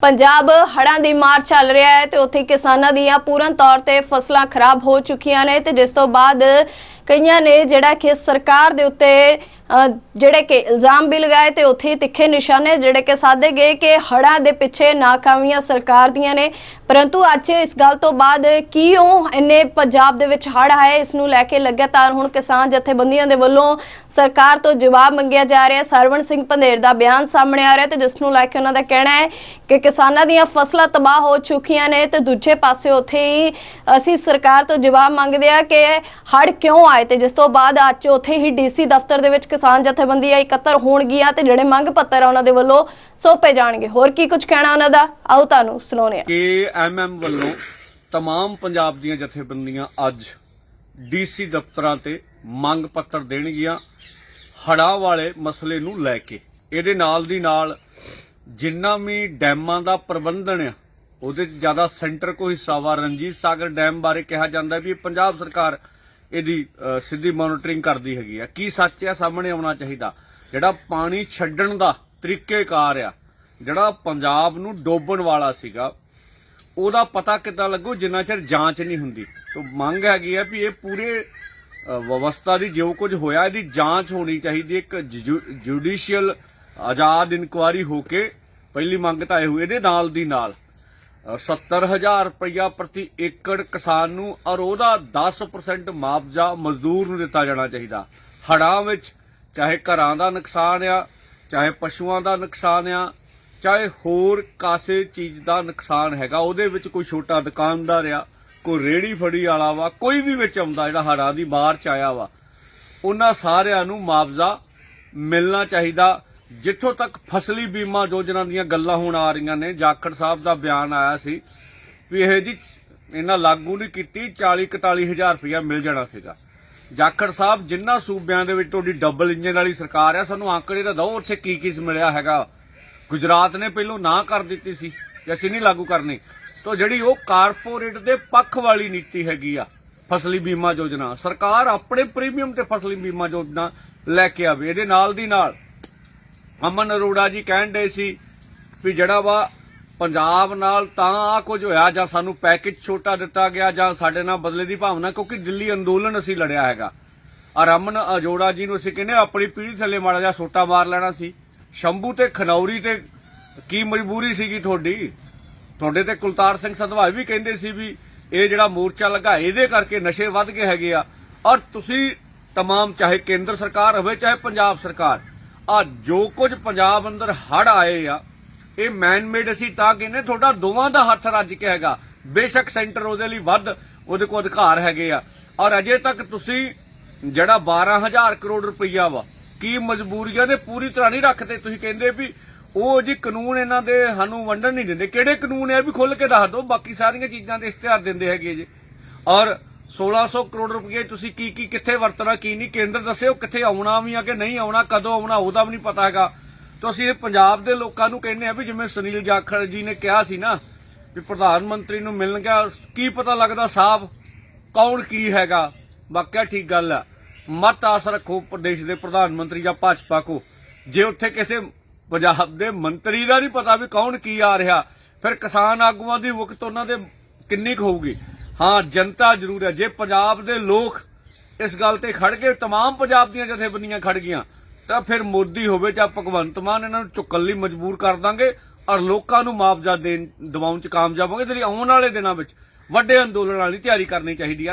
ਪੰਜਾਬ ਹੜ੍ਹਾਂ ਦੀ ਮਾਰ ਚੱਲ ਰਿਹਾ ਹੈ ਤੇ ਉੱਥੇ ਕਿਸਾਨਾਂ ਦੀਆਂ ਪੂਰਨ ਤੌਰ ਤੇ ਫਸਲਾਂ ਖਰਾਬ ਹੋ ਚੁੱਕੀਆਂ ਨੇ ਤੇ ਜਿਸ ਤੋਂ ਬਾਅਦ ਕਈਆਂ ਨੇ ਜਿਹੜਾ ਕਿ ਸਰਕਾਰ ਦੇ ਉੱਤੇ ਅ, ਜਿਹੜੇ ਕਿ ਇਲਜ਼ਾਮ ਵੀ ਲਗਾਏ ਤੇ ਉੱਥੇ ਹੀ ਤਿੱਖੇ ਨਿਸ਼ਾਨੇ ਜਿਹੜੇ ਕਿ ਸਾਧੇ ਗਏ ਕਿ ਹੜਾਂ ਦੇ ਪਿੱਛੇ ਨਾਕਾਮੀਆਂ ਸਰਕਾਰ ਦੀਆਂ ਨੇ। ਪਰੰਤੂ ਅੱਜ ਇਸ ਗੱਲ ਤੋਂ ਬਾਅਦ ਕਿਉਂ ਇੰਨੇ ਪੰਜਾਬ ਦੇ ਵਿੱਚ ਹੜ੍ਹ ਆਏ? ਇਸ ਨੂੰ ਲੈ ਕੇ ਲਗਾਤਾਰ ਹੁਣ ਕਿਸਾਨ ਜਥੇਬੰਦੀਆਂ ਦੇ ਵੱਲੋਂ ਸਰਕਾਰ ਤੋਂ ਜਵਾਬ ਮੰਗਿਆ ਜਾ ਰਿਹਾ। ਸਰਵਣ ਸਿੰਘ ਪੰਧੇਰ ਦਾ ਬਿਆਨ ਸਾਹਮਣੇ ਆ ਰਿਹਾ ਤੇ ਜਿਸ ਨੂੰ ਲੈ ਕੇ ਉਹਨਾਂ ਦਾ ਕਹਿਣਾ ਹੈ ਕਿ ਕਿਸਾਨਾਂ ਦੀਆਂ ਫਸਲਾਂ ਤਬਾਹ ਹੋ ਚੁੱਕੀਆਂ ਨੇ ਤੇ ਦੂਜੇ ਪਾਸੇ ਉੱਥੇ ਹੀ ਅਸੀਂ ਸਰਕਾਰ ਤੋਂ ਜਵਾਬ ਮੰਗਦੇ ਆ ਕਿ ਹੜ੍ਹ ਕਿਉਂ ਆਏ ਤੇ ਜਿਸ ਤੋਂ ਬਾਅਦ ਅੱਜ ਉੱਥੇ ਹੀ ਡੀਸੀ ਦਫ਼ਤਰ ਦੇ ਵਿੱਚ ਕਿਸਾਨ ਜਥੇਬੰਦੀਆਂ ਇਕੱਤਰ ਹੋਣਗੀਆਂ ਤੇ ਜਿਹੜੇ ਮੰਗ ਪੱਤਰ ਆ ਉਹਨਾਂ ਦੇ ਵੱਲੋਂ ਸੌਂਪੇ ਜਾਣਗੇ ਹੋਰ ਕੀ ਕੁਝ ਕਹਿਣਾ ਉਹਨਾਂ ਦਾ ਆਓ ਤੁਹਾਨੂੰ ਸੁਣਾਉਂਦੇ ਹਾਂ ਕਿ ਐਮਐਮ ਵੱਲੋਂ तमाम ਪੰਜਾਬ ਦੀਆਂ ਜਥੇਬੰਦੀਆਂ ਅੱਜ ਡੀਸੀ ਦਫ਼ਤਰਾਂ ਤੇ ਮੰਗ ਪੱਤਰ ਦੇਣਗੀਆਂ ਹੜ੍ਹਾਂ ਵਾਲੇ ਮਸਲੇ ਨੂੰ ਲੈ ਕੇ ਇਹਦੇ ਨਾਲ ਦੀ ਨਾਲ ਜਿੰਨਾ ਵੀ ਡੈਮਾਂ ਦਾ ਪ੍ਰਬੰਧਨ ਆ ਉਹਦੇ 'ਚ ਜ਼ਿਆਦਾ ਸੈਂਟਰ ਕੋਈ ਹਿੱਸਾ ਵਾ ਰਣਜੀਤ ਸਾਗਰ ਡੈਮ ਬਾਰੇ ਕਿਹਾ ਜਾਂਦਾ ਵੀ ਇਹ ਪੰਜਾਬ ਸਰਕਾਰ ਇਹਦੀ ਸਿੱਧੀ ਮੋਨੀਟਰਿੰਗ ਕਰਦੀ ਹੈਗੀ ਆ। ਕੀ ਸੱਚ ਆ, ਸਾਹਮਣੇ ਆਉਣਾ ਚਾਹੀਦਾ। ਜਿਹੜਾ ਪਾਣੀ ਛੱਡਣ ਦਾ ਤਰੀਕੇਕਾਰ ਆ, ਜਿਹੜਾ ਪੰਜਾਬ ਨੂੰ ਡੋਬਣ ਵਾਲਾ ਸੀਗਾ, ਉਹਦਾ ਪਤਾ ਕਿੱਦਾਂ ਲੱਗੂ, ਜਿੰਨਾ ਚਿਰ ਜਾਂਚ ਨਹੀਂ ਹੁੰਦੀ। ਤੋਂ ਮੰਗ ਹੈਗੀ ਆ ਵੀ ਇਹ ਪੂਰੇ ਵਿਵਸਥਾ ਦੀ ਜੋ ਕੁਝ ਹੋਇਆ, ਇਹਦੀ ਜਾਂਚ ਹੋਣੀ ਚਾਹੀਦੀ। ਹੈ। ਇੱਕ ਜੁਡੀਸ਼ੀਅਲ ਆਜ਼ਾਦ ਇਨਕੁਆਰੀ ਹੋ ਕੇ ਪਹਿਲੀ ਮੰਗ ਤਾਂ ਇਹ ਹੋਈ, ਇਹਦੇ ਨਾਲ ਦੀ ਨਾਲ। 70000 ਰੁਪਇਆ ਪ੍ਰਤੀ ਏਕੜ ਕਿਸਾਨ ਨੂੰ ਔਰ ਉਹਦਾ 10% ਮੁਆਵਜ਼ਾ ਮਜ਼ਦੂਰ ਨੂੰ ਦਿੱਤਾ ਜਾਣਾ ਚਾਹੀਦਾ। ਹੜ੍ਹਾਂ ਵਿੱਚ ਚਾਹੇ ਘਰਾਂ ਦਾ ਨੁਕਸਾਨ ਆ, ਚਾਹੇ ਪਸ਼ੂਆਂ ਦਾ ਨੁਕਸਾਨ ਆ, ਚਾਹੇ ਹੋਰ ਕਾਸੇ ਚੀਜ਼ ਦਾ ਨੁਕਸਾਨ ਹੈਗਾ, ਉਹਦੇ ਵਿੱਚ ਕੋਈ ਛੋਟਾ ਦੁਕਾਨਦਾਰ ਆ, ਕੋਈ ਰੇੜੀ ਫੜੀ ਵਾਲਾ ਵਾ, ਕੋਈ ਵੀ ਵਿੱਚ ਆਉਂਦਾ ਜਿਹੜਾ ਹੜ੍ਹਾਂ ਦੀ ਮਾਰ ਚ ਆਇਆ ਵਾ, ਉਹਨਾਂ ਸਾਰਿਆਂ ਨੂੰ ਮੁਆਵਜ਼ਾ ਮਿਲਣਾ ਚਾਹੀਦਾ। ਜਿੱਥੋਂ ਤੱਕ ਫਸਲੀ ਬੀਮਾ ਯੋਜਨਾ ਦੀਆਂ ਗੱਲਾਂ ਹੁਣ ਆ ਰਹੀਆਂ ਨੇ, ਜਾਖੜ ਸਾਹਿਬ ਦਾ ਬਿਆਨ ਆਇਆ ਸੀ ਵੀ ਇਹ ਜੀ ਇਹਨਾਂ ਲਾਗੂ ਨਹੀਂ ਕੀਤੀ 40 41 ਹਜ਼ਾਰ ਰੁਪਇਆ ਮਿਲ ਜਾਣਾ ਸੀਗਾ। ਜਾਖੜ ਸਾਹਿਬ ਜਿੰਨਾ ਸੂਬਿਆਂ ਦੇ ਵਿੱਚ ਤੁਹਾਡੀ ਡਬਲ ਇੰਜਨ ਵਾਲੀ ਸਰਕਾਰ ਆ, ਸਾਨੂੰ ਆંકੜੇ ਤਾਂ ਦਿਓ ਉੱਥੇ ਕੀ ਕੀ ਮਿਲਿਆ ਹੈਗਾ। ਗੁਜਰਾਤ ਨੇ ਪਹਿਲੋਂ ਨਾ ਕਰ ਦਿੱਤੀ ਸੀ ਕਿ ਅਸੀਂ ਨਹੀਂ ਲਾਗੂ ਕਰਨੀ। ਤਾਂ ਜਿਹੜੀ ਉਹ ਕਾਰਪੋਰੇਟ ਦੇ ਪੱਖ ਵਾਲੀ ਨੀਤੀ ਹੈਗੀ ਆ, ਫਸਲੀ ਬੀਮਾ ਯੋਜਨਾ, ਸਰਕਾਰ ਆਪਣੇ ਪ੍ਰੀਮੀਅਮ ਤੇ ਫਸਲੀ ਬੀਮਾ ਯੋਜਨਾ ਲੈ ਕੇ ਆਵੇ, ਇਹਦੇ ਨਾਲ ਦੀ ਨਾਲ ਅਮਨ ਅਰੋੜਾ ਜੀ ਕਹਿਣ ਦੇ ਸੀ ਵੀ ਜਿਹੜਾ ਵਾ ਪੰਜਾਬ ਨਾਲ ਤਾਂ ਆ ਕੁਝ ਹੋਇਆ ਜਾਂ ਸਾਨੂੰ ਪੈਕੇਜ ਛੋਟਾ ਦਿੱਤਾ ਗਿਆ ਜਾਂ ਸਾਡੇ ਨਾਲ ਬਦਲੇ ਦੀ ਭਾਵਨਾ ਕਿਉਂਕਿ ਦਿੱਲੀ ਅੰਦੋਲਨ ਅਸੀਂ ਲੜਿਆ ਹੈਗਾ ਔਰ ਅਮਨ ਅਜੋੜਾ ਜੀ ਨੂੰ ਅਸੀਂ ਕਹਿੰਦੇ ਆਪਣੀ ਪੀੜੀ ਥੱਲੇ ਮਾੜਾ ਜਿਹਾ ਸੋਟਾ ਮਾਰ ਲੈਣਾ ਸੀ ਸ਼ੰਭੂ ਤੇ ਖਨੌਰੀ ਤੇ ਕੀ ਮਜਬੂਰੀ ਸੀਗੀ ਤੁਹਾਡੀ ਤੁਹਾਡੇ ਤੇ ਕੁਲਤਾਰ ਸਿੰਘ ਸੰਧਵਾਈ ਵੀ ਕਹਿੰਦੇ ਸੀ ਵੀ ਇਹ ਜਿਹੜਾ ਮੋਰਚਾ ਲੱਗਾ ਇਹਦੇ ਕਰਕੇ ਨਸ਼ੇ ਵੱਧ ਗਏ ਹੈਗੇ ਆ ਔਰ ਤੁਸੀਂ तमाम ਚਾਹੇ ਕੇਂਦਰ ਸਰਕਾਰ ਹੋਵੇ ਚਾਹੇ ਪੰਜਾਬ ਸਰਕਾਰ ਆ ਜੋ ਕੁਝ ਪੰਜਾਬ ਅੰਦਰ ਹੜ ਆਏ ਆ, ਇਹ ਮੈਨਮੇਡ ਅਸੀਂ ਤਾਂ ਕਹਿੰਦੇ ਤੁਹਾਡਾ ਦੋਵਾਂ ਦਾ ਹੱਥ ਰੱਜ ਕੇ ਹੈਗਾ। ਬੇਸ਼ੱਕ ਸੈਂਟਰ ਉਹਦੇ ਲਈ ਵੱਧ, ਉਹਦੇ ਕੋਲ ਅਧਿਕਾਰ ਹੈਗੇ ਆ। ਔਰ ਅਜੇ ਤੱਕ ਤੁਸੀਂ ਜਿਹੜਾ 12000 ਕਰੋੜ ਰੁਪਈਆ ਵਾ, ਕੀ ਮਜਬੂਰੀਆਂ ਨੇ ਪੂਰੀ ਤਰ੍ਹਾਂ ਨਹੀਂ ਰੱਖਦੇ? ਤੁਸੀਂ ਕਹਿੰਦੇ ਵੀ ਉਹ ਜੀ ਕਾਨੂੰਨ ਇਹਨਾਂ ਦੇ ਸਾਨੂੰ ਵੰਡਣ ਨਹੀਂ ਦਿੰਦੇ। ਕਿਹੜੇ ਕਾਨੂੰਨ ਹੈ ਵੀ ਖੁੱਲ ਕੇ ਦੱਸ ਦਿਓ, ਬਾਕੀ ਸਾਰੀਆਂ ਚੀਜ਼ਾਂ ਦੇ ਇਸ਼ਤਿਹਾਰ ਦਿੰਦੇ ਹੈਗੇ ਜੀ। ਔਰ 1600 ਕਰੋੜ ਰੁਪਏ ਤੁਸੀਂ ਕੀ ਕੀ ਕਿੱਥੇ ਵਰਤਣਾ, ਕੀ ਨਹੀਂ? ਕੇਂਦਰ ਦੱਸਿਓ ਕਿੱਥੇ ਆਉਣਾ ਵੀ ਆ ਕਿ ਨਹੀਂ ਆਉਣਾ, ਕਦੋਂ ਆਉਣਾ ਉਹਦਾ ਵੀ ਨਹੀਂ ਪਤਾ ਹੈਗਾ। ਤਾਂ ਅਸੀਂ ਇਹ ਪੰਜਾਬ ਦੇ ਲੋਕਾਂ ਨੂੰ ਕਹਿੰਦੇ ਆ ਵੀ ਜਿਵੇਂ ਸੁਨੀਲ ਜਾਖੜ ਜੀ ਨੇ ਕਿਹਾ ਸੀ ਨਾ ਵੀ ਪ੍ਰਧਾਨ ਮੰਤਰੀ ਨੂੰ ਮਿਲਣ ਗਿਆ, ਕੀ ਪਤਾ ਲੱਗਦਾ ਸਾਹਿਬ ਕੌਣ ਕੀ ਹੈਗਾ। ਵਾਕਿਆ ਠੀਕ ਗੱਲ ਆ। ਮਤ ਆਸ ਰੱਖੋ ਪ੍ਰਦੇਸ਼ ਦੇ ਪ੍ਰਧਾਨ ਮੰਤਰੀ ਜਾਂ ਭਾਜਪਾ ਕੋ। ਜੇ ਉੱਥੇ ਕਿਸੇ ਪੰਜਾਬ ਦੇ ਮੰਤਰੀ ਦਾ ਨਹੀਂ ਪਤਾ ਵੀ ਕੌਣ ਕੀ ਆ ਰਿਹਾ, ਫਿਰ ਕਿਸਾਨ ਆਗੂਆਂ ਦੀ ਵਕਤ ਉਹਨਾਂ ਦੇ ਕਿੰਨੀ ਕੁ ਹੋਊਗੀ? ਹਾਂ ਜਨਤਾ ਜ਼ਰੂਰ ਹੈ ਜੇ ਪੰਜਾਬ ਦੇ ਲੋਕ ਇਸ ਗੱਲ ਤੇ ਖੜ ਗਏ तमाम ਪੰਜਾਬ ਦੀਆਂ ਜਥੇਬੰਦੀਆਂ ਖੜ ਗਈਆਂ ਤਾਂ ਫਿਰ ਮੋਦੀ ਹੋਵੇ ਜਾਂ ਭਗਵੰਤ ਮਾਨ ਇਹਨਾਂ ਨੂੰ ਚੁੱਕਣ ਲਈ ਮਜਬੂਰ ਕਰ ਦਾਂਗੇ ਔਰ ਲੋਕਾਂ ਨੂੰ ਮੁਆਵਜ਼ਾ ਦੇਣ ਦਿਵਾਉਣ ਚ ਕਾਮਯਾਬ ਹੋਗੇ ਜਿਹੜੀ ਆਉਣ ਵਾਲੇ ਦਿਨਾਂ ਵਿੱਚ ਵੱਡੇ ਅੰਦੋਲਨਾਂ ਦੀ ਤਿਆਰੀ ਕਰਨੀ ਚਾਹੀਦੀ ਆ